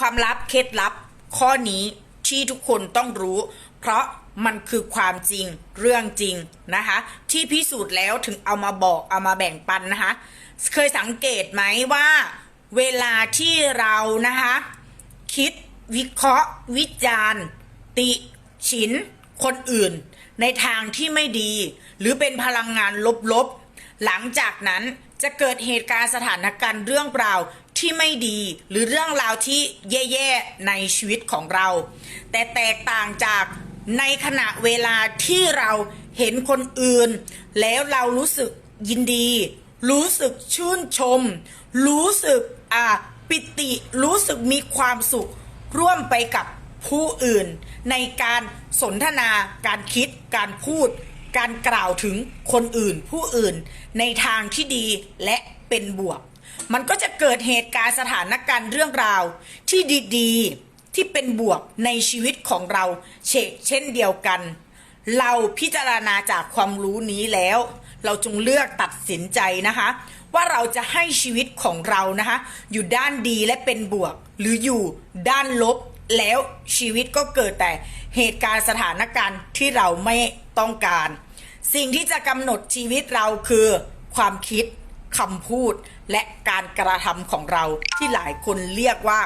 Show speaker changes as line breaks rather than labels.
ความลับเคล็ดลับ ข้อนี้ที่ทุกคนต้องรู้ เพราะมันคือความจริงเรื่องจริงนะคะ ที่พิสูจน์แล้วถึงเอามาบอกเอามาแบ่งปันนะคะ เคยสังเกตไหมว่า เวลาที่เรานะคะ คิดวิเคราะห์ วิจารณ์ ติฉิน คนอื่น ในทางที่ไม่ดี หรือเป็นพลังงานลบๆ หลังจากนั้นจะเกิดเหตุการณ์สถานการณ์เรื่องราว ที่ไม่ดีหรือเรื่องราวที่แย่ๆในชีวิตของเรา แต่แตกต่างจากในขณะเวลาที่เราเห็นคนอื่น แล้วเรารู้สึกยินดี รู้สึกชื่นชม รู้สึกอ่าปิติรู้สึกมีความสุข ร่วมไปกับผู้อื่น ในการสนทนาการคิด การพูด การกล่าวถึงคนอื่นผู้อื่น ในทางที่ดีและเป็นบวก มันก็จะเกิดเหตุการณ์สถานการณ์เรื่องราวที่ดีๆที่เป็นบวกในชีวิตของเราเชกเช่นเดียวกัน เราพิจารณาจากความรู้นี้แล้ว เราจงเลือกตัดสินใจนะคะ ว่าเราจะให้ชีวิตของเรานะคะ อยู่ด้านดีและเป็นบวก หรืออยู่ด้านลบแล้วชีวิตก็เกิดแต่เหตุการณ์สถานการณ์ที่เราไม่ต้องการ สิ่งที่จะกำหนดชีวิตเราคือความคิด คำพูดและการกระทำของเราที่หลายคนเรียกว่า